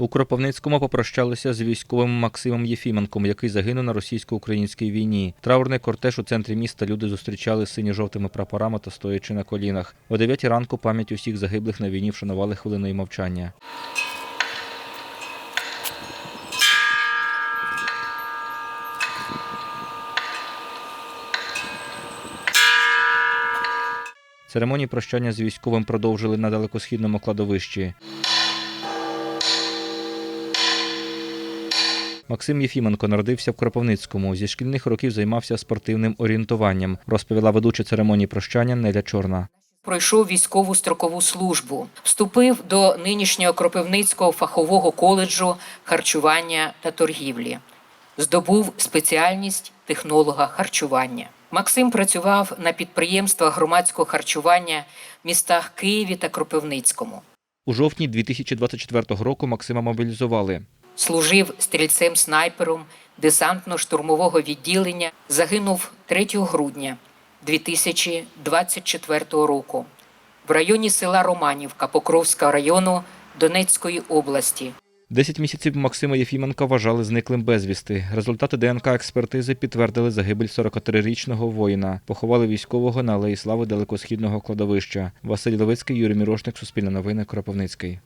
У Кропивницькому попрощалися з військовим Максимом Єфіменком, який загинув на російсько-українській війні. Траурний кортеж у центрі міста люди зустрічали з синьо-жовтими прапорами та стоячи на колінах. О 9 ранку пам'ять усіх загиблих на війні вшанували хвилиною мовчання. Церемонії прощання з військовим продовжили на далекосхідному кладовищі. Максим Єфіменко народився в Кропивницькому. Зі шкільних років займався спортивним орієнтуванням, розповіла ведуча церемонії прощання Неля Чорна. Пройшов військову строкову службу, вступив до нинішнього Кропивницького фахового коледжу харчування та торгівлі, здобув спеціальність технолога харчування. Максим працював на підприємствах громадського харчування в містах Києві та Кропивницькому. У жовтні 2024 року Максима мобілізували. Служив стрільцем-снайпером десантно-штурмового відділення. Загинув 3 грудня 2024 року в районі села Романівка Покровського району Донецької області. Десять місяців Максима Єфіменка вважали зниклим безвісти. Результати ДНК-експертизи підтвердили загибель 43-річного воїна. Поховали військового на Алеї Слави далекосхідного кладовища. Василь Левицький, Юрій Мірошник, Суспільне новини, Кропивницький.